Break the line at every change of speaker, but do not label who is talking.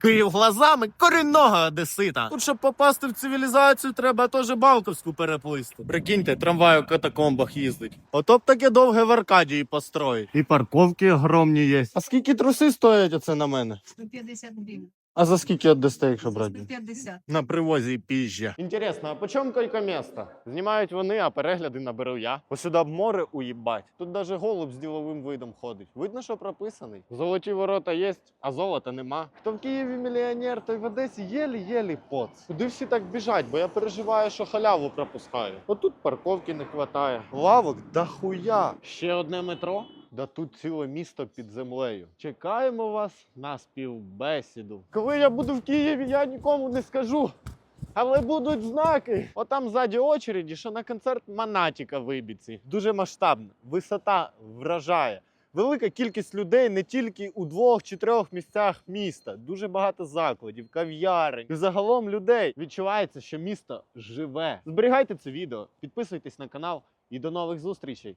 Київ глазами корінного одесита. Тут, щоб попасти в цивілізацію, треба теж банковську переплисти. Прикиньте, трамвай у катакомбах їздить. Ото б таке довге в Аркадії построїть. І парковки огромні є. А скільки труси стоять оце на мене?
150 гривен.
А за скільки віддасте, якщо брати?
150.
На привозі піжжя. Інтересно, а по чому кілька міста? Знімають вони, а перегляди наберу я. Ось сюди б море уїбать. Тут даже голуб з діловим видом ходить. Видно, що прописаний. Золоті ворота є, а золота нема. Хто в Києві мільйонер, той в Одесі єлі-єлі поц. Куди всі так біжать, бо я переживаю, що халяву пропускаю. Отут парковки не вистачає. Лавок дохуя. Ще одне метро. Да тут ціле місто під землею. Чекаємо вас на співбесіду. Коли я буду в Києві, я нікому не скажу. Але будуть знаки. Отам ззаді очереді, що на концерт Монатіка в Ібіці. Дуже масштабно. Висота вражає. Велика кількість людей не тільки у двох чи трьох місцях міста. Дуже багато закладів, кав'ярень. І загалом людей відчувається, що місто живе. Зберігайте це відео, підписуйтесь на канал і до нових зустрічей.